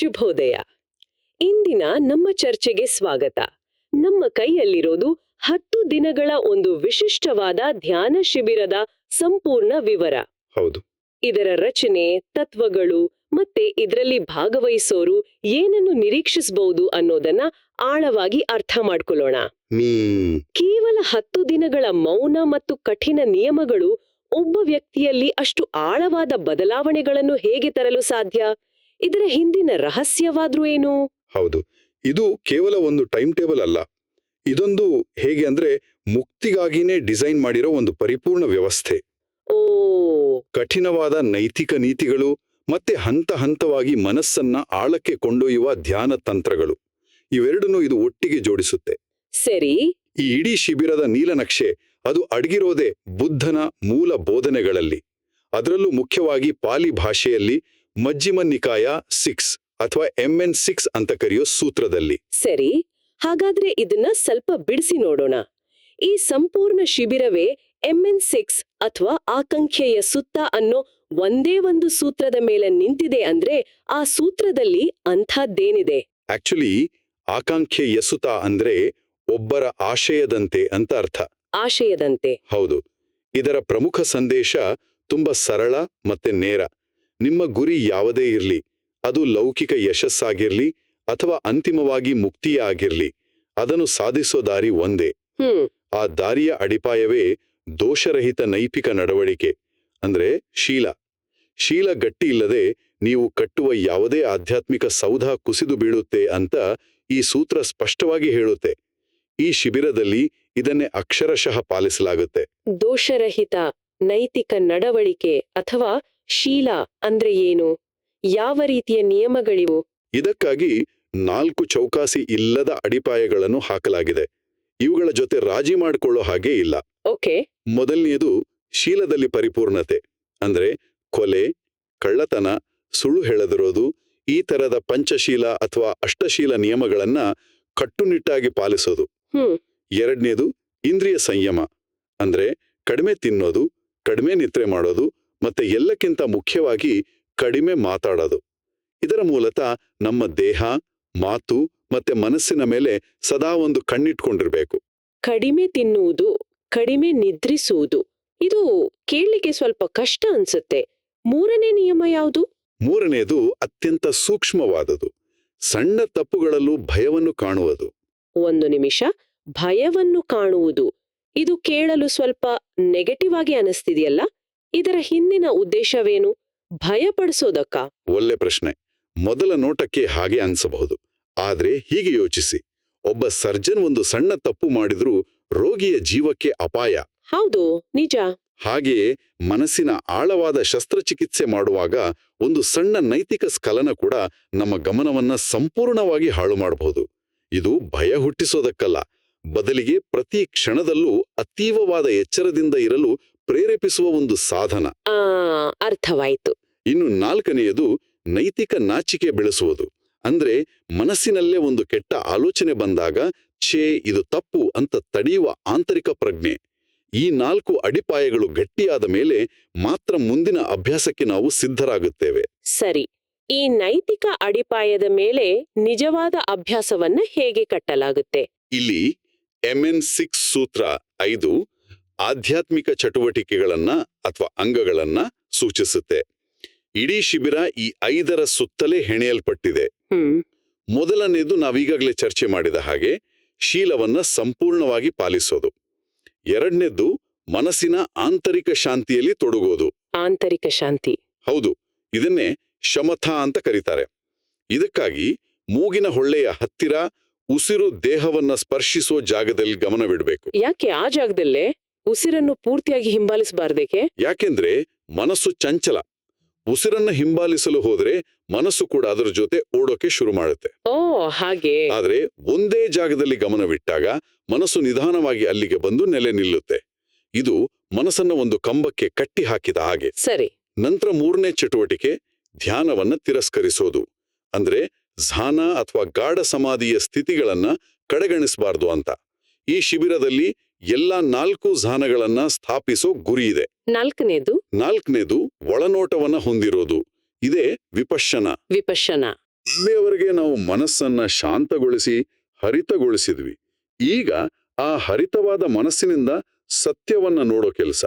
ಶುಭೋದಯ. ಇಂದಿನ ನಮ್ಮ ಚರ್ಚೆಗೆ ಸ್ವಾಗತ. ನಮ್ಮ ಕೈಯಲ್ಲಿರೋದು ಹತ್ತು ದಿನಗಳ ಒಂದು ವಿಶಿಷ್ಟವಾದ ಧ್ಯಾನ ಶಿಬಿರದ ಸಂಪೂರ್ಣ ವಿವರ. ಹೌದು. ಇದರ ರಚನೆ ತತ್ವಗಳು ಮತ್ತೆ ಇದರಲ್ಲಿ ಭಾಗವಹಿಸೋರು ಏನನ್ನು ನಿರೀಕ್ಷಿಸಬಹುದು ಅನ್ನೋದನ್ನ ಆಳವಾಗಿ ಅರ್ಥ ಮಾಡ್ಕೊಳ್ಳೋಣ. ಕೇವಲ ಹತ್ತು ದಿನಗಳ ಮೌನ ಮತ್ತು ಕಠಿಣ ನಿಯಮಗಳು ಒಬ್ಬ ವ್ಯಕ್ತಿಯಲ್ಲಿ ಅಷ್ಟು ಆಳವಾದ ಬದಲಾವಣೆಗಳನ್ನು ಹೇಗೆ ತರಲು ಸಾಧ್ಯ? ಇದರ ಹಿಂದಿನ ರಹಸ್ಯವಾದ್ರೂ ಏನು? ಹೌದು. ಇದು ಕೇವಲ ಒಂದು ಟೈಮ್ ಟೇಬಲ್ ಅಲ್ಲ. ಇದೊಂದು ಹೇಗೆ ಅಂದ್ರೆ ಮುಕ್ತಿಗಾಗಿನೇ ಡಿಸೈನ್ ಮಾಡಿರೋ ಒಂದು ಪರಿಪೂರ್ಣ ವ್ಯವಸ್ಥೆ. ಓ. ಕಠಿಣವಾದ ನೈತಿಕ ನೀತಿಗಳು ಮತ್ತೆ ಹಂತ ಹಂತವಾಗಿ ಮನಸ್ಸನ್ನ ಆಳಕ್ಕೆ ಕೊಂಡೊಯ್ಯುವ ಧ್ಯಾನ ತಂತ್ರಗಳು. ಇವೆರಡನ್ನೂ ಇದು ಒಟ್ಟಿಗೆ ಜೋಡಿಸುತ್ತೆ. ಸರಿ. ಈ ಇಡೀ ಶಿಬಿರದ ನೀಲನಕ್ಷೆ ಅದು ಅಡಗಿರೋದೆ ಬುದ್ಧನ ಮೂಲ ಬೋಧನೆಗಳಲ್ಲಿ. ಅದರಲ್ಲೂ ಮುಖ್ಯವಾಗಿ ಪಾಲಿ ಭಾಷೆಯಲ್ಲಿ ಮಜ್ಜಿಮ ನಿಕಾಯ ಸಿಕ್ಸ್ ಅಥವಾ ಎಂಎನ್ ಸಿಕ್ಸ್ ಅಂತ ಕರೆಯೋ ಸೂತ್ರದಲ್ಲಿ. ಸರಿ ಹಾಗಾದ್ರೆ ಇದನ್ನ ಸ್ವಲ್ಪ ಬಿಡಿಸಿ ನೋಡೋಣ. ಈ ಸಂಪೂರ್ಣ ಶಿಬಿರವೇ ಎಂಎನ್ ಸಿಕ್ಸ್ ಅಥವಾ ಆಕಾಂಕ್ಷೆಯ ಸುತ್ತ ಅನ್ನೋ ಒಂದೇ ಒಂದು ಸೂತ್ರದ ಮೇಲೆ ನಿಂತಿದೆ ಅಂದ್ರೆ ಆ ಸೂತ್ರದಲ್ಲಿ ಅಂಥದ್ದೇನಿದೆ? ಆಕ್ಚುಲಿ ಆಕಾಂಕ್ಷೆ ಎಸುತ ಅಂದ್ರೆ ಒಬ್ಬರ ಆಶಯದಂತೆ ಅಂತ ಅರ್ಥ. ಆಶಯದಂತೆ. ಹೌದು. ಇದರ ಪ್ರಮುಖ ಸಂದೇಶ ತುಂಬಾ ಸರಳ ಮತ್ತೆ ನೇರ. ನಿಮ್ಮ ಗುರಿ ಯಾವುದೇ ಇರಲಿ ಅದು ಲೌಕಿಕ ಯಶಸ್ಸಾಗಿರ್ಲಿ ಅಥವಾ ಅಂತಿಮವಾಗಿ ಮುಕ್ತಿಯೇ ಆಗಿರ್ಲಿ ಅದನ್ನು ಸಾಧಿಸೋ ದಾರಿ ಒಂದೇ. ಆ ದಾರಿಯ ಅಡಿಪಾಯವೇ ದೋಷರಹಿತ ನೈತಿಕ ನಡವಳಿಕೆ ಅಂದ್ರೆ ಶೀಲ. ಶೀಲ ಗಟ್ಟಿ ಇಲ್ಲದೆ ನೀವು ಕಟ್ಟುವ ಯಾವುದೇ ಆಧ್ಯಾತ್ಮಿಕ ಸೌಧ ಕುಸಿದು ಬೀಳುತ್ತೆ ಅಂತ ಈ ಸೂತ್ರ ಸ್ಪಷ್ಟವಾಗಿ ಹೇಳುತ್ತೆ. ಈ ಶಿಬಿರದಲ್ಲಿ ಇದನ್ನೇ ಅಕ್ಷರಶಃ ಪಾಲಿಸಲಾಗುತ್ತೆ. ದೋಷರಹಿತ ನೈತಿಕ ನಡವಳಿಕೆ ಅಥವಾ ಶೀಲ ಅಂದ್ರೆ ಏನು? ಯಾವ ರೀತಿಯ ನಿಯಮಗಳಿವು? ಇದಕ್ಕಾಗಿ ನಾಲ್ಕು ಚೌಕಾಸಿ ಇಲ್ಲದ ಅಡಿಪಾಯಗಳನ್ನು ಹಾಕಲಾಗಿದೆ. ಇವುಗಳ ಜೊತೆ ರಾಜಿ ಮಾಡಿಕೊಳ್ಳೋ ಹಾಗೆ ಇಲ್ಲ. ಓಕೆ. ಮೊದಲನೆಯದು ಶೀಲದಲ್ಲಿ ಪರಿಪೂರ್ಣತೆ ಅಂದ್ರೆ ಕೊಲೆ ಕಳ್ಳತನ ಸುಳ್ಳು ಹೇಳದಿರೋದು ಈ ತರದ ಪಂಚಶೀಲ ಅಥವಾ ಅಷ್ಟಶೀಲ ನಿಯಮಗಳನ್ನ ಕಟ್ಟುನಿಟ್ಟಾಗಿ ಪಾಲಿಸೋದು. ಎರಡನೇದು ಇಂದ್ರಿಯ ಸಂಯಮ ಅಂದ್ರೆ ಕಡಿಮೆ ತಿನ್ನೋದು ಕಡಿಮೆ ನಿದ್ರೆ ಮಾಡೋದು ಮತ್ತೆ ಎಲ್ಲಕ್ಕಿಂತ ಮುಖ್ಯವಾಗಿ ಕಡಿಮೆ ಮಾತಾಡೋದು. ಇದರ ಮೂಲಕ ನಮ್ಮ ದೇಹ ಮಾತು ಮತ್ತೆ ಮನಸ್ಸಿನ ಮೇಲೆ ಸದಾ ಒಂದು ಕಣ್ಣಿಟ್ಕೊಂಡಿರ್ಬೇಕು. ಕಡಿಮೆ ತಿನ್ನುವುದು ಕಡಿಮೆ ನಿದ್ರಿಸುವುದು ಇದು ಕೇಳಲಿಕ್ಕೆ ಸ್ವಲ್ಪ ಕಷ್ಟ ಅನ್ಸುತ್ತೆ. ಮೂರನೇ ನಿಯಮ ಯಾವುದು? ಮೂರನೆಯದು ಅತ್ಯಂತ ಸೂಕ್ಷ್ಮವಾದದು ಸಣ್ಣ ತಪ್ಪುಗಳಲ್ಲೂ ಭಯವನ್ನು ಕಾಣುವುದು. ಒಂದು ನಿಮಿಷ ಭಯವನ್ನು ಕಾಣುವುದು. ಇದು ಕೇಳಲು ಸ್ವಲ್ಪ ನೆಗೆಟಿವ್ ಆಗಿ ಅನಿಸ್ತಿದೆಯಲ್ಲ? ಇದರ ಹಿಂದಿನ ಉದ್ದೇಶವೇನು? ಭಯಪಡಿಸೋದಕ್ಕ? ಒಳ್ಳೆ ಪ್ರಶ್ನೆ. ಮೊದಲ ನೋಟಕ್ಕೆ ಹಾಗೆ ಅನ್ಸಬಹುದು. ಆದ್ರೆ ಹೀಗೆ ಯೋಚಿಸಿ. ಒಬ್ಬ ಸರ್ಜನ್ ಒಂದು ಸಣ್ಣ ತಪ್ಪು ಮಾಡಿದ್ರೂ ರೋಗಿಯ ಜೀವಕ್ಕೆ ಅಪಾಯ. ಹೌದು ನಿಜ. ಹಾಗೆಯೇ ಮನಸ್ಸಿನ ಆಳವಾದ ಶಸ್ತ್ರಚಿಕಿತ್ಸೆ ಮಾಡುವಾಗ ಒಂದು ಸಣ್ಣ ನೈತಿಕ ಸ್ಖಲನ ಕೂಡ ನಮ್ಮ ಗಮನವನ್ನ ಸಂಪೂರ್ಣವಾಗಿ ಹಾಳು ಮಾಡಬಹುದು. ಇದು ಭಯ ಹುಟ್ಟಿಸೋದಕ್ಕಲ್ಲ. ಬದಲಿಗೆ ಪ್ರತಿ ಕ್ಷಣದಲ್ಲೂ ಅತೀವವಾದ ಎಚ್ಚರದಿಂದ ಇರಲು ಪ್ರೇರೇಪಿಸುವ ಒಂದು ಸಾಧನ. ಅರ್ಥವಾಯಿತು. ಇನ್ನು ನಾಲ್ಕನೆಯದು ನೈತಿಕ ನಾಚಿಕೆ ಬೆಳೆಸುವುದು. ಅಂದ್ರೆ ಮನಸ್ಸಿನಲ್ಲೇ ಒಂದು ಕೆಟ್ಟ ಆಲೋಚನೆ ಬಂದಾಗ ಛೇ ಇದು ತಪ್ಪು ಅಂತ ತಡೆಯುವ ಆಂತರಿಕ ಪ್ರಜ್ಞೆ. ಈ ನಾಲ್ಕು ಅಡಿಪಾಯಗಳು ಗಟ್ಟಿಯಾದ ಮೇಲೆ ಮಾತ್ರ ಮುಂದಿನ ಅಭ್ಯಾಸಕ್ಕೆ ನಾವು ಸಿದ್ಧರಾಗುತ್ತೇವೆ. ಸರಿ. ಈ ನೈತಿಕ ಅಡಿಪಾಯದ ಮೇಲೆ ನಿಜವಾದ ಅಭ್ಯಾಸವನ್ನ ಹೇಗೆ ಕಟ್ಟಲಾಗುತ್ತೆ? ಇಲ್ಲಿ ಎಂಎನ್ ಸಿಕ್ಸ್ ಸೂತ್ರ ಐದು ಆಧ್ಯಾತ್ಮಿಕ ಚಟುವಟಿಕೆಗಳನ್ನ ಅಥವಾ ಅಂಗಗಳನ್ನ ಸೂಚಿಸುತ್ತೆ. ಇಡೀ ಶಿಬಿರ ಈ ಐದರ ಸುತ್ತಲೇ ಹೆಣೆಯಲ್ಪಟ್ಟಿದೆ. ಮೊದಲನೇದು ನಾವೀಗಾಗಲೇ ಚರ್ಚೆ ಮಾಡಿದ ಹಾಗೆ ಶೀಲವನ್ನ ಸಂಪೂರ್ಣವಾಗಿ ಪಾಲಿಸೋದು. ಎರಡನೇದ್ದು ಮನಸ್ಸಿನ ಆಂತರಿಕ ಶಾಂತಿಯಲ್ಲಿ ತೊಡಗೋದು. ಆಂತರಿಕ ಶಾಂತಿ. ಹೌದು ಇದನ್ನೇ ಶಮಥ ಅಂತ ಕರೀತಾರೆ. ಇದಕ್ಕಾಗಿ ಮೂಗಿನ ಹೊಳ್ಳೆಯ ಹತ್ತಿರ ಉಸಿರು ದೇಹವನ್ನ ಸ್ಪರ್ಶಿಸೋ ಜಾಗದಲ್ಲಿ ಗಮನವಿಡಬೇಕು. ಯಾಕೆ ಆ ಜಾಗದಲ್ಲೇ? ಉಸಿರನ್ನು ಪೂರ್ತಿಯಾಗಿ ಹಿಂಬಾಲಿಸಬಾರ್ದೇಕೆ? ಯಾಕೆಂದ್ರೆ ಮನಸ್ಸು ಚಂಚಲ. ಉಸಿರನ್ನ ಹಿಂಬಾಲಿಸಲು ಹೋದ್ರೆ ಮನಸ್ಸು ಕೂಡ ಅದರ ಜೊತೆ ಓಡೋಕೆ ಶುರು ಮಾಡುತ್ತೆ. ಓ ಹಾಗೆ. ಆದ್ರೆ ಒಂದೇ ಜಾಗದಲ್ಲಿ ಗಮನವಿಟ್ಟಾಗ ಮನಸ್ಸು ನಿಧಾನವಾಗಿ ಅಲ್ಲಿಗೆ ಬಂದು ನೆಲೆ ನಿಲ್ಲುತ್ತೆ. ಇದು ಮನಸ್ಸನ್ನ ಒಂದು ಕಂಬಕ್ಕೆ ಕಟ್ಟಿ ಹಾಕಿದ ಹಾಗೆ. ಸರಿ. ನಂತರ ಮೂರನೇ ಚಟುವಟಿಕೆ ಧ್ಯಾನವನ್ನ ತಿರಸ್ಕರಿಸೋದು. ಅಂದ್ರೆ ಝಾನ ಅಥವಾ ಗಾಢ ಸಮಾಧಿಯ ಸ್ಥಿತಿಗಳನ್ನ ಕಡೆಗಣಿಸಬಾರ್ದು ಅಂತ. ಈ ಶಿಬಿರದಲ್ಲಿ ಎಲ್ಲಾ ನಾಲ್ಕು ಝಾನಗಳನ್ನ ಸ್ಥಾಪಿಸೋ ಗುರಿ ಇದೆ. ನಾಲ್ಕನೇದು ನಾಲ್ಕನೇದು ಒಳನೋಟವನ್ನ ಹೊಂದಿರೋದು. ಇದೇ ವಿಪಶ್ಯನ ವಿಪಶನ ಇಲ್ಲಿಯವರೆಗೆ ನಾವು ಮನಸ್ಸನ್ನ ಶಾಂತಗೊಳಿಸಿ ಹರಿತಗೊಳಿಸಿದ್ವಿ. ಈಗ ಆ ಹರಿತವಾದ ಮನಸ್ಸಿನಿಂದ ಸತ್ಯವನ್ನ ನೋಡೋ ಕೆಲಸ.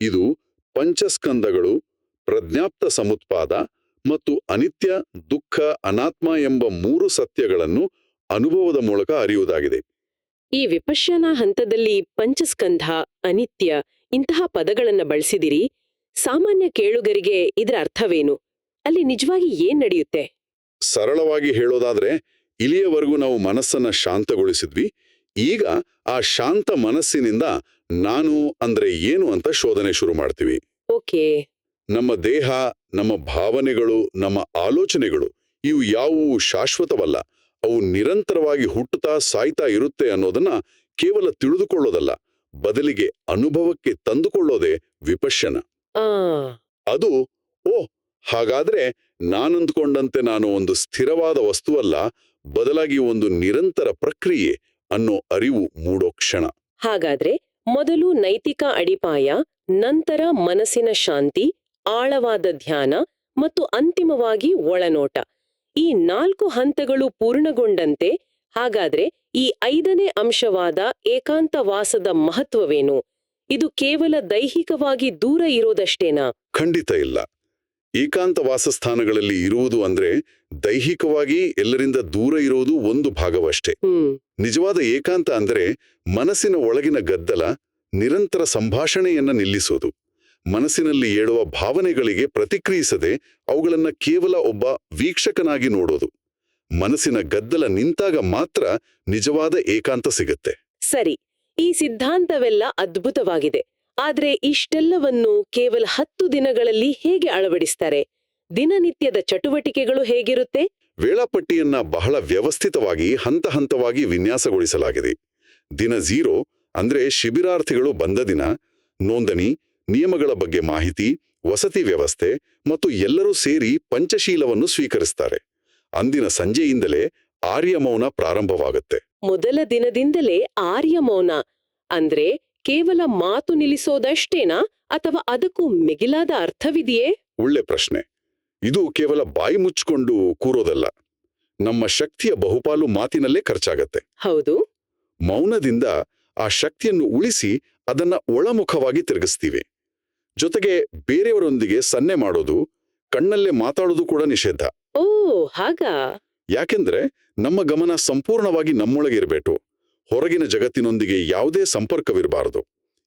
ಇದು ಪಂಚಸ್ಕಂದಗಳು ಪ್ರಜ್ಞಾಪ್ತ ಸಮುತ್ಪಾದ ಮತ್ತು ಅನಿತ್ಯ ದುಃಖ ಅನಾತ್ಮ ಎಂಬ ಮೂರು ಸತ್ಯಗಳನ್ನು ಅನುಭವದ ಮೂಲಕ ಅರಿಯುವುದಾಗಿದೆ. ಈ ವಿಪಶ್ಯನ ಹಂತದಲ್ಲಿ ಪಂಚಸ್ಕಂಧ ಅನಿತ್ಯ ಇಂತಹ ಪದಗಳನ್ನ ಬಳಸಿದಿರಿ. ಸಾಮಾನ್ಯ ಕೇಳುಗರಿಗೆ ಇದರ ಅರ್ಥವೇನು? ಅಲ್ಲಿ ನಿಜವಾಗಿ ಏನ್ ನಡೆಯುತ್ತೆ? ಸರಳವಾಗಿ ಹೇಳೋದಾದ್ರೆ ಇಲ್ಲಿಯವರೆಗೂ ನಾವು ಮನಸ್ಸನ್ನ ಶಾಂತಗೊಳಿಸಿದ್ವಿ. ಈಗ ಆ ಶಾಂತ ಮನಸ್ಸಿನಿಂದ ನಾನು ಅಂದ್ರೆ ಏನು ಅಂತ ಶೋಧನೆ ಶುರು ಮಾಡ್ತೀವಿ. ಓಕೆ. ನಮ್ಮ ದೇಹ ನಮ್ಮ ಭಾವನೆಗಳು ನಮ್ಮ ಆಲೋಚನೆಗಳು ಇವು ಯಾವುವು ಶಾಶ್ವತವಲ್ಲ. ಅವು ನಿರಂತರವಾಗಿ ಹುಟ್ಟುತ್ತಾ ಸಾಯ್ತಾ ಇರುತ್ತೆ ಅನ್ನೋದನ್ನ ಕೇವಲ ತಿಳಿದುಕೊಳ್ಳೋದಲ್ಲ ಬದಲಿಗೆ ಅನುಭವಕ್ಕೆ ತಂದುಕೊಳ್ಳೋದೇ ವಿಪಶ್ಯನ. ಆ. ಅದು ಓ ಹಾಗಾದ್ರೆ ನಾನಂದ್ಕೊಂಡಂತೆ ನಾನು ಒಂದು ಸ್ಥಿರವಾದ ವಸ್ತುವಲ್ಲ ಬದಲಾಗಿ ಒಂದು ನಿರಂತರ ಪ್ರಕ್ರಿಯೆ ಅನ್ನೋ ಅರಿವು ಮೂಡೋ ಕ್ಷಣ. ಹಾಗಾದ್ರೆ ಮೊದಲು ನೈತಿಕ ಅಡಿಪಾಯ ನಂತರ ಮನಸ್ಸಿನ ಶಾಂತಿ ಆಳವಾದ ಧ್ಯಾನ ಮತ್ತು ಅಂತಿಮವಾಗಿ ಒಳನೋಟ. ಈ ನಾಲ್ಕು ಹಂತಗಳು ಪೂರ್ಣಗೊಂಡಂತೆ ಹಾಗಾದ್ರೆ ಈ ಐದನೇ ಅಂಶವಾದ ಏಕಾಂತವಾಸದ ಮಹತ್ವವೇನು? ಇದು ಕೇವಲ ದೈಹಿಕವಾಗಿ ದೂರ ಇರೋದಷ್ಟೇನಾ? ಖಂಡಿತ ಇಲ್ಲ. ಏಕಾಂತ ವಾಸಸ್ಥಾನಗಳಲ್ಲಿ ಇರುವುದು ಅಂದ್ರೆ ದೈಹಿಕವಾಗಿ ಎಲ್ಲರಿಂದ ದೂರ ಇರೋದು ಒಂದು ಭಾಗವಷ್ಟೇ. ನಿಜವಾದ ಏಕಾಂತ ಅಂದ್ರೆ ಮನಸ್ಸಿನ ಒಳಗಿನ ಗದ್ದಲ ನಿರಂತರ ಸಂಭಾಷಣೆಯನ್ನ ನಿಲ್ಲಿಸೋದು. ಮನಸ್ಸಿನಲ್ಲಿ ಏಳುವ ಭಾವನೆಗಳಿಗೆ ಪ್ರತಿಕ್ರಿಯಿಸದೆ ಅವುಗಳನ್ನ ಕೇವಲ ಒಬ್ಬ ವೀಕ್ಷಕನಾಗಿ ನೋಡೋದು. ಮನಸ್ಸಿನ ಗದ್ದಲ ನಿಂತಾಗ ಮಾತ್ರ ನಿಜವಾದ ಏಕಾಂತ ಸಿಗತ್ತೆ. ಸರಿ ಈ ಸಿದ್ಧಾಂತವೆಲ್ಲ ಅದ್ಭುತವಾಗಿದೆ. ಆದ್ರೆ ಇಷ್ಟೆಲ್ಲವನ್ನು ಕೇವಲ ಹತ್ತು ದಿನಗಳಲ್ಲಿ ಹೇಗೆ ಅಳವಡಿಸ್ತಾರೆ? ದಿನನಿತ್ಯದ ಚಟುವಟಿಕೆಗಳು ಹೇಗಿರುತ್ತೆ? ವೇಳಾಪಟ್ಟಿಯನ್ನ ಬಹಳ ವ್ಯವಸ್ಥಿತವಾಗಿ ಹಂತ ಹಂತವಾಗಿ ವಿನ್ಯಾಸಗೊಳಿಸಲಾಗಿದೆ. ದಿನ ಝೀರೋ ಅಂದ್ರೆ ಶಿಬಿರಾರ್ಥಿಗಳು ಬಂದ ದಿನ ನೋಂದಣಿ ನಿಯಮಗಳ ಬಗ್ಗೆ ಮಾಹಿತಿ ವಸತಿ ವ್ಯವಸ್ಥೆ ಮತ್ತು ಎಲ್ಲರೂ ಸೇರಿ ಪಂಚಶೀಲವನ್ನು ಸ್ವೀಕರಿಸ್ತಾರೆ. ಅಂದಿನ ಸಂಜೆಯಿಂದಲೇ ಆರ್ಯಮೌನ ಪ್ರಾರಂಭವಾಗುತ್ತೆ. ಮೊದಲ ದಿನದಿಂದಲೇ ಆರ್ಯ ಮೌನ. ಅಂದ್ರೆ ಕೇವಲ ಮಾತು ನಿಲ್ಲಿಸೋದಷ್ಟೇನಾ ಅಥವಾ ಅದಕ್ಕೂ ಮಿಗಿಲಾದ ಅರ್ಥವಿದೆಯೇ? ಒಳ್ಳೆ ಪ್ರಶ್ನೆ. ಇದು ಕೇವಲ ಬಾಯಿ ಮುಚ್ಕೊಂಡು ಕೂರೋದಲ್ಲ. ನಮ್ಮ ಶಕ್ತಿಯ ಬಹುಪಾಲು ಮಾತಿನಲ್ಲೇ ಖರ್ಚಾಗತ್ತೆ. ಹೌದು. ಮೌನದಿಂದ ಆ ಶಕ್ತಿಯನ್ನು ಉಳಿಸಿ ಅದನ್ನ ಒಳಮುಖವಾಗಿ ತಿರುಗಿಸ್ತೀವಿ. ಜೊತೆಗೆ ಬೇರೆಯವರೊಂದಿಗೆ ಸನ್ನೆ ಮಾಡೋದು ಕಣ್ಣಲ್ಲೇ ಮಾತಾಡೋದು ಕೂಡ ನಿಷೇಧ. ಓ ಹಾಗಾ? ಯಾಕೆಂದ್ರೆ ನಮ್ಮ ಗಮನ ಸಂಪೂರ್ಣವಾಗಿ ನಮ್ಮೊಳಗಿರಬೇಕು. ಹೊರಗಿನ ಜಗತ್ತಿನೊಂದಿಗೆ ಯಾವುದೇ ಸಂಪರ್ಕವಿರಬಾರದು.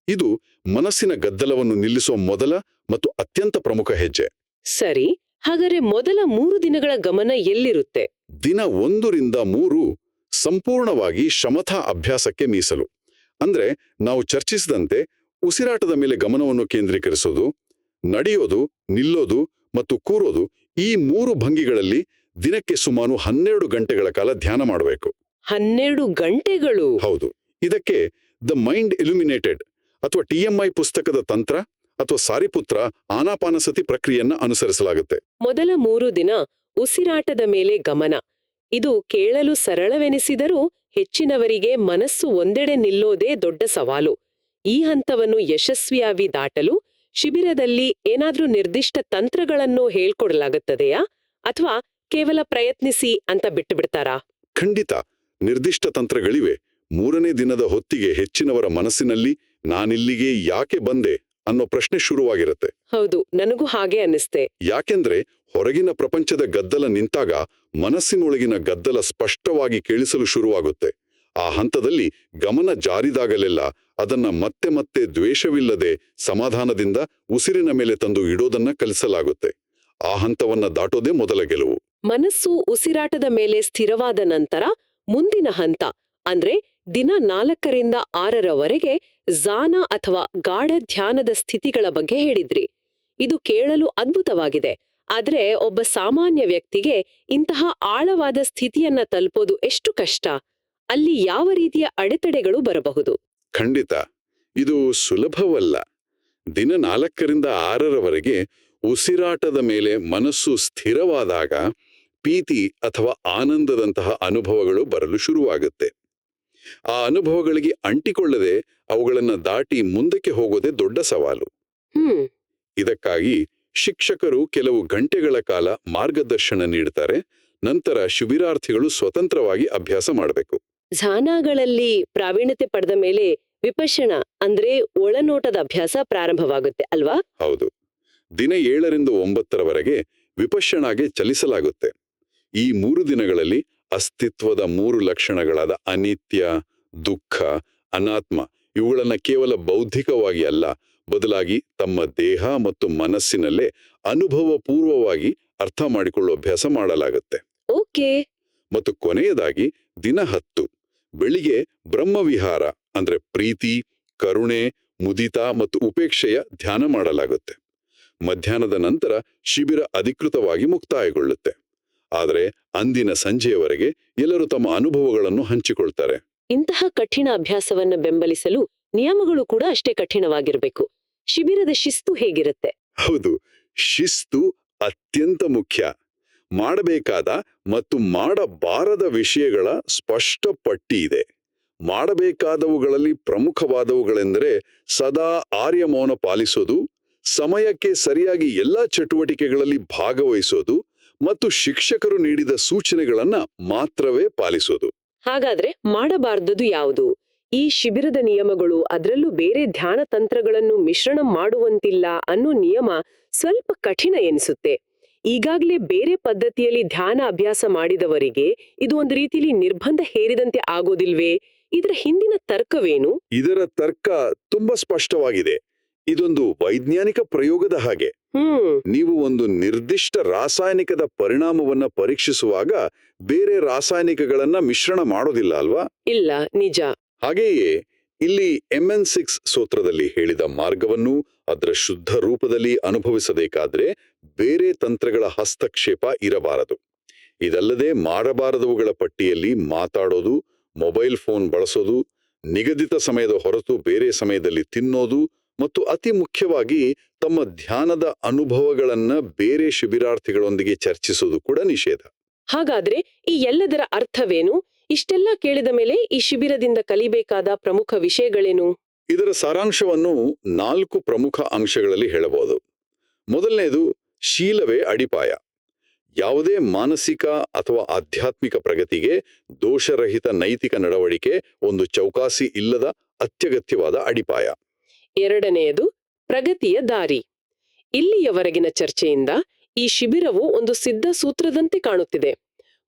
ಇದು ಮನಸ್ಸಿನ ಗದ್ದಲವನ್ನು ನಿಲ್ಲಿಸುವ ಮೊದಲ ಮತ್ತು ಅತ್ಯಂತ ಪ್ರಮುಖ ಹೆಜ್ಜೆ. ಸರಿ ಹಾಗಾದ್ರೆ ಮೊದಲ ಮೂರು ದಿನಗಳ ಗಮನ ಎಲ್ಲಿರುತ್ತೆ? ದಿನ ಒಂದರಿಂದ ಮೂರು ಸಂಪೂರ್ಣವಾಗಿ ಶಮಥಾ ಅಭ್ಯಾಸಕ್ಕೆ ಮೀಸಲು. ಅಂದ್ರೆ ನಾವು ಚರ್ಚಿಸಿದಂತೆ ಉಸಿರಾಟದ ಮೇಲೆ ಗಮನವನ್ನು ಕೇಂದ್ರೀಕರಿಸೋದು ನಡೆಯೋದು ನಿಲ್ಲೋದು ಮತ್ತು ಕೂರೋದು ಈ ಮೂರು ಭಂಗಿಗಳಲ್ಲಿ ದಿನಕ್ಕೆ ಸುಮಾರು ಹನ್ನೆರಡು ಗಂಟೆಗಳ ಕಾಲ ಧ್ಯಾನ ಮಾಡಬೇಕು. ಹನ್ನೆರಡು ಗಂಟೆಗಳು? ಹೌದು. ಇದಕ್ಕೆ ದ ಮೈಂಡ್ ಇಲ್ಯುಮಿನೇಟೆಡ್ ಅಥವಾ ಟಿಎಂಐ ಪುಸ್ತಕದ ತಂತ್ರ ಅಥವಾ ಸಾರಿಪುತ್ರ ಆನಾಪಾನಸತಿ ಪ್ರಕ್ರಿಯೆಯನ್ನ ಅನುಸರಿಸಲಾಗುತ್ತೆ. ಮೊದಲ ಮೂರು ದಿನ ಉಸಿರಾಟದ ಮೇಲೆ ಗಮನ. ಇದು ಕೇಳಲು ಸರಳವೆನಿಸಿದರೂ ಹೆಚ್ಚಿನವರಿಗೆ ಮನಸ್ಸು ಒಂದೆಡೆ ನಿಲ್ಲೋದೇ ದೊಡ್ಡ ಸವಾಲು. ಈ ಹಂತವನ್ನು ಯಶಸ್ವಿಯಾಗಿ ದಾಟಲು ಶಿಬಿರದಲ್ಲಿ ಏನಾದ್ರೂ ನಿರ್ದಿಷ್ಟ ತಂತ್ರಗಳನ್ನು ಹೇಳ್ಕೊಡಲಾಗುತ್ತದೆಯಾ? ಅಥವಾ ಕೇವಲ ಪ್ರಯತ್ನಿಸಿ ಅಂತ ಬಿಟ್ಟುಬಿಡ್ತಾರಾ? ಖಂಡಿತ. ನಿರ್ದಿಷ್ಟ ತಂತ್ರಗಳಿವೆ. ಮೂರನೇ ದಿನದ ಹೊತ್ತಿಗೆ ಹೆಚ್ಚಿನವರ ಮನಸ್ಸಿನಲ್ಲಿ ನಾನಿಲ್ಲಿಗೆ ಯಾಕೆ ಬಂದೆ ಅನ್ನೋ ಪ್ರಶ್ನೆ ಶುರುವಾಗಿರುತ್ತೆ. ಹೌದು ನನಗೂ ಹಾಗೆ ಅನ್ನಿಸ್ತೆ. ಯಾಕೆಂದ್ರೆ ಹೊರಗಿನ ಪ್ರಪಂಚದ ಗದ್ದಲ ನಿಂತಾಗ ಮನಸ್ಸಿನೊಳಗಿನ ಗದ್ದಲ ಸ್ಪಷ್ಟವಾಗಿ ಕೇಳಿಸಲು ಶುರುವಾಗುತ್ತೆ. ಆ ಹಂತದಲ್ಲಿ ಗಮನ ಜಾರಿದಾಗಲೆಲ್ಲ ಅದನ್ನ ಮತ್ತೆ ಮತ್ತೆ ದ್ವೇಷವಿಲ್ಲದೆ ಸಮಾಧಾನದಿಂದ ಉಸಿರಿನ ಮೇಲೆ ತಂದು ಇಡೋದನ್ನ ಕಲಿಸಲಾಗುತ್ತೆ. ಆ ಹಂತವನ್ನ ದಾಟೋದೇ ಮೊದಲ ಗೆಲುವು. ಮನಸ್ಸು ಉಸಿರಾಟದ ಮೇಲೆ ಸ್ಥಿರವಾದ ನಂತರ ಮುಂದಿನ ಹಂತ, ಅಂದ್ರೆ ದಿನ ನಾಲ್ಕರಿಂದ ಆರರವರೆಗೆ ಜಾನ ಅಥವಾ ಗಾಢ ಧ್ಯಾನದ ಸ್ಥಿತಿಗಳ ಬಗ್ಗೆ ಹೇಳಿದ್ರಿ. ಇದು ಕೇಳಲು ಅದ್ಭುತವಾಗಿದೆ. ಆದ್ರೆ ಒಬ್ಬ ಸಾಮಾನ್ಯ ವ್ಯಕ್ತಿಗೆ ಇಂತಹ ಆಳವಾದ ಸ್ಥಿತಿಯನ್ನ ತಲುಪೋದು ಎಷ್ಟು ಕಷ್ಟ? ಅಲ್ಲಿ ಯಾವ ರೀತಿಯ ಅಡೆತಡೆಗಳು ಬರಬಹುದು? ಖಂಡಿತ. ಇದು ಸುಲಭವಲ್ಲ. ದಿನ ನಾಲ್ಕರಿಂದ ಆರರವರೆಗೆ ಉಸಿರಾಟದ ಮೇಲೆ ಮನಸ್ಸು ಸ್ಥಿರವಾದಾಗ ಪ್ರೀತಿ ಅಥವಾ ಆನಂದದಂತಹ ಅನುಭವಗಳು ಬರಲು ಶುರುವಾಗುತ್ತೆ. ಆ ಅನುಭವಗಳಿಗೆ ಅಂಟಿಕೊಳ್ಳದೆ ಅವುಗಳನ್ನು ದಾಟಿ ಮುಂದಕ್ಕೆ ಹೋಗೋದೇ ದೊಡ್ಡ ಸವಾಲು. ಇದಕ್ಕಾಗಿ ಶಿಕ್ಷಕರು ಕೆಲವು ಗಂಟೆಗಳ ಕಾಲ ಮಾರ್ಗದರ್ಶನ ನೀಡ್ತಾರೆ. ನಂತರ ಶಿಬಿರಾರ್ಥಿಗಳು ಸ್ವತಂತ್ರವಾಗಿ ಅಭ್ಯಾಸ ಮಾಡಬೇಕು. ಝಾನಾಗಳಲ್ಲಿ ಪ್ರಾವೀಣ್ಯತೆ ಪಡೆದ ಮೇಲೆ ವಿಪಶಣ ಅಂದ್ರೆ ಒಳನೋಟದ ಅಭ್ಯಾಸ ಪ್ರಾರಂಭವಾಗುತ್ತೆ ಅಲ್ವಾ? ಹೌದು. ದಿನ ಏಳರಿಂದ ಒಂಬತ್ತರವರೆಗೆ ವಿಪಶಣಾಗೆ ಚಲಿಸಲಾಗುತ್ತೆ. ಈ ಮೂರು ದಿನಗಳಲ್ಲಿ ಅಸ್ತಿತ್ವದ ಮೂರು ಲಕ್ಷಣಗಳಾದ ಅನಿತ್ಯ ದುಃಖ ಅನಾತ್ಮ ಇವುಗಳನ್ನ ಕೇವಲ ಬೌದ್ಧಿಕವಾಗಿ ಅಲ್ಲ ಬದಲಾಗಿ ತಮ್ಮ ದೇಹ ಮತ್ತು ಮನಸ್ಸಿನಲ್ಲೇ ಅನುಭವಪೂರ್ವವಾಗಿ ಅರ್ಥ ಮಾಡಿಕೊಳ್ಳುವ ಅಭ್ಯಾಸ ಮಾಡಲಾಗುತ್ತೆ. ಓಕೆ. ಮತ್ತು ಕೊನೆಯದಾಗಿ ದಿನ ಹತ್ತು ಬೆಳಿಗ್ಗೆ ಬ್ರಹ್ಮವಿಹಾರ. ಅಂದ್ರೆ ಪ್ರೀತಿ ಕರುಣೆ ಮುದಿತ ಮತ್ತು ಉಪೇಕ್ಷೆಯ ಧ್ಯಾನ ಮಾಡಲಾಗುತ್ತೆ. ಮಧ್ಯಾಹ್ನದ ನಂತರ ಶಿಬಿರ ಅಧಿಕೃತವಾಗಿ ಮುಕ್ತಾಯಗೊಳ್ಳುತ್ತೆ. ಆದರೆ ಅಂದಿನ ಸಂಜೆಯವರೆಗೆ ಎಲ್ಲರೂ ತಮ್ಮ ಅನುಭವಗಳನ್ನು ಹಂಚಿಕೊಳ್ತಾರೆ. ಇಂತಹ ಕಠಿಣ ಅಭ್ಯಾಸವನ್ನ ಬೆಂಬಲಿಸಲು ನಿಯಮಗಳು ಕೂಡ ಅಷ್ಟೇ ಕಠಿಣವಾಗಿರಬೇಕು. ಶಿಬಿರದ ಶಿಸ್ತು ಹೇಗಿರುತ್ತೆ? ಹೌದು ಶಿಸ್ತು ಅತ್ಯಂತ ಮುಖ್ಯ. ಮಾಡಬೇಕಾದ ಮತ್ತು ಮಾಡಬಾರದ ವಿಷಯಗಳ ಸ್ಪಷ್ಟ ಪಟ್ಟಿ ಇದೆ. ಮಾಡಬೇಕಾದವುಗಳಲ್ಲಿ ಪ್ರಮುಖವಾದವುಗಳೆಂದರೆ ಸದಾ ಆರ್ಯಮೌನ ಪಾಲಿಸೋದು, ಸಮಯಕ್ಕೆ ಸರಿಯಾಗಿ ಎಲ್ಲಾ ಚಟುವಟಿಕೆಗಳಲ್ಲಿ ಭಾಗವಹಿಸೋದು ಮತ್ತು ಶಿಕ್ಷಕರು ನೀಡಿದ ಸೂಚನೆಗಳನ್ನ ಮಾತ್ರವೇ ಪಾಲಿಸೋದು. ಹಾಗಾದ್ರೆ ಮಾಡಬಾರ್ದದು ಯಾವುದು? ಈ ಶಿಬಿರದ ನಿಯಮಗಳು ಅದರಲ್ಲೂ ಬೇರೆ ಧ್ಯಾನ ತಂತ್ರಗಳನ್ನು ಮಿಶ್ರಣ ಮಾಡುವಂತಿಲ್ಲ ಅನ್ನೋ ನಿಯಮ ಸ್ವಲ್ಪ ಕಠಿಣ ಎನಿಸುತ್ತೆ. ಈಗಾಗಲೇ ಬೇರೆ ಪದ್ಧತಿಯಲ್ಲಿ ಧ್ಯಾನ ಅಭ್ಯಾಸ ಮಾಡಿದವರಿಗೆ ಇದು ಒಂದು ರೀತಿಯಲ್ಲಿ ನಿರ್ಬಂಧ ಹೇರಿದಂತೆ ಆಗೋದಿಲ್ವೇ? ಇದರ ಹಿಂದಿನ ತರ್ಕವೇನು? ಇದರ ತರ್ಕ ತುಂಬಾ ಸ್ಪಷ್ಟವಾಗಿದೆ. ಇದೊಂದು ವೈಜ್ಞಾನಿಕ ಪ್ರಯೋಗದ ಹಾಗೆ. ಹ್ಮ್. ನೀವು ಒಂದು ನಿರ್ದಿಷ್ಟ ರಾಸಾಯನಿಕದ ಪರಿಣಾಮವನ್ನ ಪರೀಕ್ಷಿಸುವಾಗ ಬೇರೆ ರಾಸಾಯನಿಕಗಳನ್ನ ಮಿಶ್ರಣ ಮಾಡೋದಿಲ್ಲ ಅಲ್ವಾ? ಇಲ್ಲ ನಿಜ. ಹಾಗೆಯೇ ಇಲ್ಲಿ ಎಂಎನ್ ಸಿಕ್ಸ್ ಸೂತ್ರದಲ್ಲಿ ಹೇಳಿದ ಮಾರ್ಗವನ್ನು ಅದರ ಶುದ್ಧ ರೂಪದಲ್ಲಿ ಅನುಭವಿಸಬೇಕಾದ್ರೆ ಬೇರೆ ತಂತ್ರಗಳ ಹಸ್ತಕ್ಷೇಪ ಇರಬಾರದು. ಇದಲ್ಲದೆ ಮಾಡಬಾರದವುಗಳ ಪಟ್ಟಿಯಲ್ಲಿ ಮಾತಾಡೋದು ಮೊಬೈಲ್ ಫೋನ್ ಬಳಸೋದು ನಿಗದಿತ ಸಮಯದ ಹೊರತು ಬೇರೆ ಸಮಯದಲ್ಲಿ ತಿನ್ನೋದು ಮತ್ತು ಅತಿ ಮುಖ್ಯವಾಗಿ ತಮ್ಮ ಧ್ಯಾನದ ಅನುಭವಗಳನ್ನ ಬೇರೆ ಶಿಬಿರಾರ್ಥಿಗಳೊಂದಿಗೆ ಚರ್ಚಿಸೋದು ಕೂಡ ನಿಷೇಧ. ಹಾಗಾದ್ರೆ ಈ ಎಲ್ಲದರ ಅರ್ಥವೇನು? ಇಷ್ಟೆಲ್ಲ ಕೇಳಿದ ಮೇಲೆ ಈ ಶಿಬಿರದಿಂದ ಕಲಿಬೇಕಾದ ಪ್ರಮುಖ ವಿಷಯಗಳೇನು? ಇದರ ಸಾರಾಂಶವನ್ನು ನಾಲ್ಕು ಪ್ರಮುಖ ಅಂಶಗಳಲ್ಲಿ ಹೇಳಬಹುದು. ಮೊದಲನೇದು ಶೀಲವೇ ಅಡಿಪಾಯ. ಯಾವುದೇ ಮಾನಸಿಕ ಅಥವಾ ಆಧ್ಯಾತ್ಮಿಕ ಪ್ರಗತಿಗೆ ದೋಷರಹಿತ ನೈತಿಕ ನಡವಳಿಕೆ ಒಂದು ಚೌಕಾಸಿ ಇಲ್ಲದ ಅತ್ಯಗತ್ಯವಾದ ಅಡಿಪಾಯ. ಎರಡನೆಯದು ಪ್ರಗತಿಯ ದಾರಿ. ಇಲ್ಲಿಯವರೆಗಿನ ಚರ್ಚೆಯಿಂದ ಈ ಶಿಬಿರವು ಒಂದು ಸಿದ್ಧ ಸೂತ್ರದಂತೆ ಕಾಣುತ್ತಿದೆ.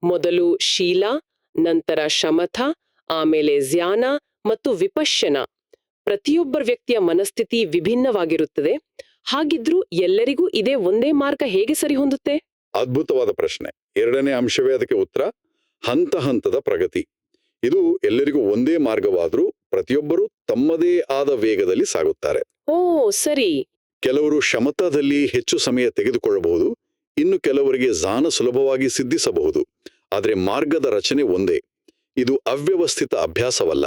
ಮೊದಲು ಶೀಲ, ನಂತರ ಶಮಥ, ಆಮೇಲೆ ಜ್ಞಾನ ಮತ್ತು ವಿಪಶ್ಯನ. ಪ್ರತಿಯೊಬ್ಬರ ವ್ಯಕ್ತಿಯ ಮನಸ್ಥಿತಿ ವಿಭಿನ್ನವಾಗಿರುತ್ತದೆ. ಹಾಗಿದ್ರೂ ಎಲ್ಲರಿಗೂ ಇದೇ ಒಂದೇ ಮಾರ್ಗ ಹೇಗೆ ಸರಿಹೊಂದುತ್ತೆ? ಅದ್ಭುತವಾದ ಪ್ರಶ್ನೆ. ಎರಡನೇ ಅಂಶವೇ ಅದಕ್ಕೆ ಉತ್ತರ. ಹಂತ ಹಂತದ ಪ್ರಗತಿ. ಇದು ಎಲ್ಲರಿಗೂ ಒಂದೇ ಮಾರ್ಗವಾದರೂ ಪ್ರತಿಯೊಬ್ಬರೂ ತಮ್ಮದೇ ಆದ ವೇಗದಲ್ಲಿ ಸಾಗುತ್ತಾರೆ. ಓ ಸರಿ. ಕೆಲವರು ಶಮತದಲ್ಲಿ ಹೆಚ್ಚು ಸಮಯ ತೆಗೆದುಕೊಳ್ಳಬಹುದು. ಇನ್ನು ಕೆಲವರಿಗೆ ಜಾನ ಸುಲಭವಾಗಿ ಸಿದ್ಧಿಸಬಹುದು. ಆದರೆ ಮಾರ್ಗದ ರಚನೆ ಒಂದೇ. ಇದು ಅವ್ಯವಸ್ಥಿತ ಅಭ್ಯಾಸವಲ್ಲ.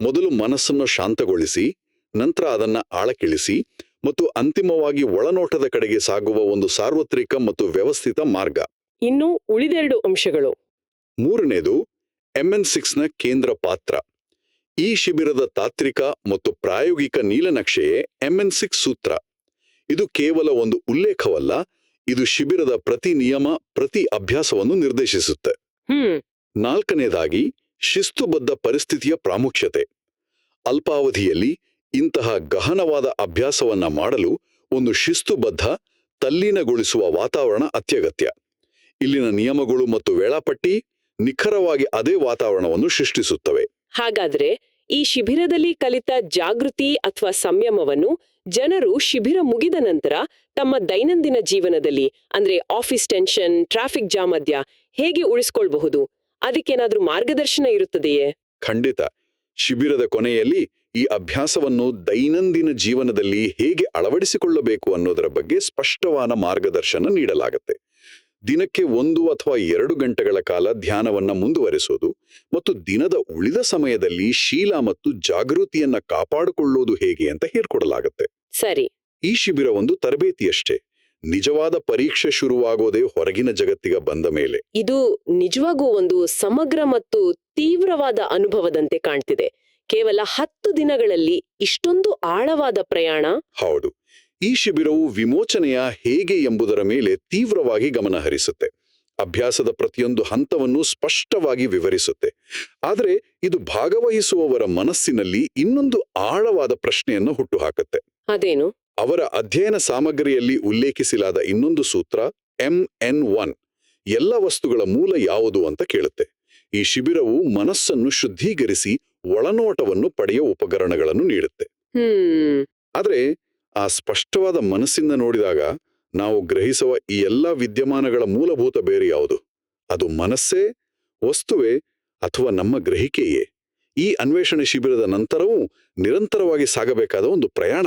ಮೊದಲು ಮನಸ್ಸನ್ನು ಶಾಂತಗೊಳಿಸಿ ನಂತರ ಅದನ್ನ ಆಳಕ್ಕಿಳಿಸಿ ಮತ್ತು ಅಂತಿಮವಾಗಿ ಒಳನೋಟದ ಕಡೆಗೆ ಸಾಗುವ ಒಂದು ಸಾರ್ವತ್ರಿಕ ಮತ್ತು ವ್ಯವಸ್ಥಿತ ಮಾರ್ಗ. ಇನ್ನು ಉಳಿದೆರಡು ಅಂಶಗಳು. ಮೂರನೇದು ಎಂಎನ್ ಸಿಕ್ಸ್ನ ಕೇಂದ್ರ ಪಾತ್ರ. ಈ ಶಿಬಿರದ ತಾತ್ವಿಕ ಮತ್ತು ಪ್ರಾಯೋಗಿಕ ನೀಲನಕ್ಷೆಯೇ ಎಂಎನ್ ಸಿಕ್ಸ್ ಸೂತ್ರ. ಇದು ಕೇವಲ ಒಂದು ಉಲ್ಲೇಖವಲ್ಲ ಇದು ಶಿಬಿರದ ಪ್ರತಿ ನಿಯಮ ಪ್ರತಿ ಅಭ್ಯಾಸವನ್ನು ನಿರ್ದೇಶಿಸುತ್ತೆ. ನಾಲ್ಕನೇದಾಗಿ ಶಿಸ್ತುಬದ್ಧ ಪರಿಸ್ಥಿತಿಯ ಪ್ರಾಮುಖ್ಯತೆ. ಅಲ್ಪಾವಧಿಯಲ್ಲಿ ಇಂತಹ ಗಹನವಾದ ಅಭ್ಯಾಸವನ್ನ ಮಾಡಲು ಒಂದು ಶಿಸ್ತುಬದ್ಧ ತಲ್ಲೀನಗೊಳಿಸುವ ವಾತಾವರಣ ಅತ್ಯಗತ್ಯ. ಇಲ್ಲಿನ ನಿಯಮಗಳು ಮತ್ತು ವೇಳಾಪಟ್ಟಿ ನಿಖರವಾಗಿ ಅದೇ ವಾತಾವರಣವನ್ನು ಸೃಷ್ಟಿಸುತ್ತವೆ. ಹಾಗಾದ್ರೆ ಈ ಶಿಬಿರದಲ್ಲಿ ಕಲಿತ ಜಾಗೃತಿ ಅಥವಾ ಸಂಯಮವನ್ನು ಜನರು ಶಿಬಿರ ಮುಗಿದ ನಂತರ ತಮ್ಮ ದೈನಂದಿನ ಜೀವನದಲ್ಲಿ ಅಂದ್ರೆ ಆಫೀಸ್ ಟೆನ್ಷನ್ ಟ್ರಾಫಿಕ್ ಜಾಮ್ ಮಧ್ಯ ಹೇಗೆ ಉಳಿಸ್ಕೊಳ್ಬಹುದು? ಅದಕ್ಕೇನಾದ್ರೂ ಮಾರ್ಗದರ್ಶನ ಇರುತ್ತದೆಯೇ? ಖಂಡಿತ. ಶಿಬಿರದ ಕೊನೆಯಲ್ಲಿ ಈ ಅಭ್ಯಾಸವನ್ನು ದೈನಂದಿನ ಜೀವನದಲ್ಲಿ ಹೇಗೆ ಅಳವಡಿಸಿಕೊಳ್ಳಬೇಕು ಅನ್ನೋದರ ಬಗ್ಗೆ ಸ್ಪಷ್ಟವಾದ ಮಾರ್ಗದರ್ಶನ ನೀಡಲಾಗುತ್ತೆ. ದಿನಕ್ಕೆ ಒಂದು ಅಥವಾ ಎರಡು ಗಂಟೆಗಳ ಕಾಲ ಧ್ಯಾನವನ್ನ ಮುಂದುವರೆಸೋದು ಮತ್ತು ದಿನದ ಉಳಿದ ಸಮಯದಲ್ಲಿ ಶೀಲ ಮತ್ತು ಜಾಗೃತಿಯನ್ನ ಕಾಪಾಡಿಕೊಳ್ಳೋದು ಹೇಗೆ ಅಂತ ಹೇಳ್ಕೊಡಲಾಗುತ್ತೆ. ಸರಿ. ಈ ಶಿಬಿರ ಒಂದು ತರಬೇತಿಯಷ್ಟೇ. ನಿಜವಾದ ಪರೀಕ್ಷೆ ಶುರುವಾಗೋದೇ ಹೊರಗಿನ ಜಗತ್ತಿಗೆ ಬಂದ ಮೇಲೆ. ಇದು ನಿಜವಾಗೂ ಒಂದು ಸಮಗ್ರ ಮತ್ತು ತೀವ್ರವಾದ ಅನುಭವದಂತೆ ಕಾಣ್ತಿದೆ. ಕೇವಲ ಹತ್ತು ದಿನಗಳಲ್ಲಿ ಇಷ್ಟೊಂದು ಆಳವಾದ ಪ್ರಯಾಣ? ಹೌದು. ಈ ಶಿಬಿರವು ವಿಮೋಚನೆಯ ಹೇಗೆ ಎಂಬುದರ ಮೇಲೆ ತೀವ್ರವಾಗಿ ಗಮನ ಹರಿಸುತ್ತೆ. ಅಭ್ಯಾಸದ ಪ್ರತಿಯೊಂದು ಹಂತವನ್ನು ಸ್ಪಷ್ಟವಾಗಿ ವಿವರಿಸುತ್ತೆ. ಆದರೆ ಇದು ಭಾಗವಹಿಸುವವರ ಮನಸ್ಸಿನಲ್ಲಿ ಇನ್ನೊಂದು ಆಳವಾದ ಪ್ರಶ್ನೆಯನ್ನು ಹುಟ್ಟುಹಾಕುತ್ತೆ. ಅದೇನು? ಅವರ ಅಧ್ಯಯನ ಸಾಮಗ್ರಿಯಲ್ಲಿ ಉಲ್ಲೇಖಿಸಲಾದ ಇನ್ನೊಂದು ಸೂತ್ರ ಎಂ ಎನ್ ಒನ್ ಎಲ್ಲ ವಸ್ತುಗಳ ಮೂಲ ಯಾವುದು ಅಂತ ಕೇಳುತ್ತೆ. ಈ ಶಿಬಿರವು ಮನಸ್ಸನ್ನು ಶುದ್ಧೀಕರಿಸಿ ಒಳನೋಟವನ್ನು ಪಡೆಯುವ ಉಪಕರಣಗಳನ್ನು ನೀಡುತ್ತೆ. ಆದರೆ ಆ ಸ್ಪಷ್ಟವಾದ ಮನಸ್ಸಿಂದ ನೋಡಿದಾಗ ನಾವು ಗ್ರಹಿಸುವ ಈ ಎಲ್ಲ ವಿದ್ಯಮಾನಗಳ ಮೂಲಭೂತ ಬೇರೆ ಯಾವುದು? ಅದು ಮನಸ್ಸೇ ವಸ್ತುವೇ ಅಥವಾ ನಮ್ಮ ಗ್ರಹಿಕೆಯೇ? ಈ ಅನ್ವೇಷಣೆ ಶಿಬಿರದ ನಂತರವೂ ನಿರಂತರವಾಗಿ ಸಾಗಬೇಕಾದ ಒಂದು ಪ್ರಯಾಣ.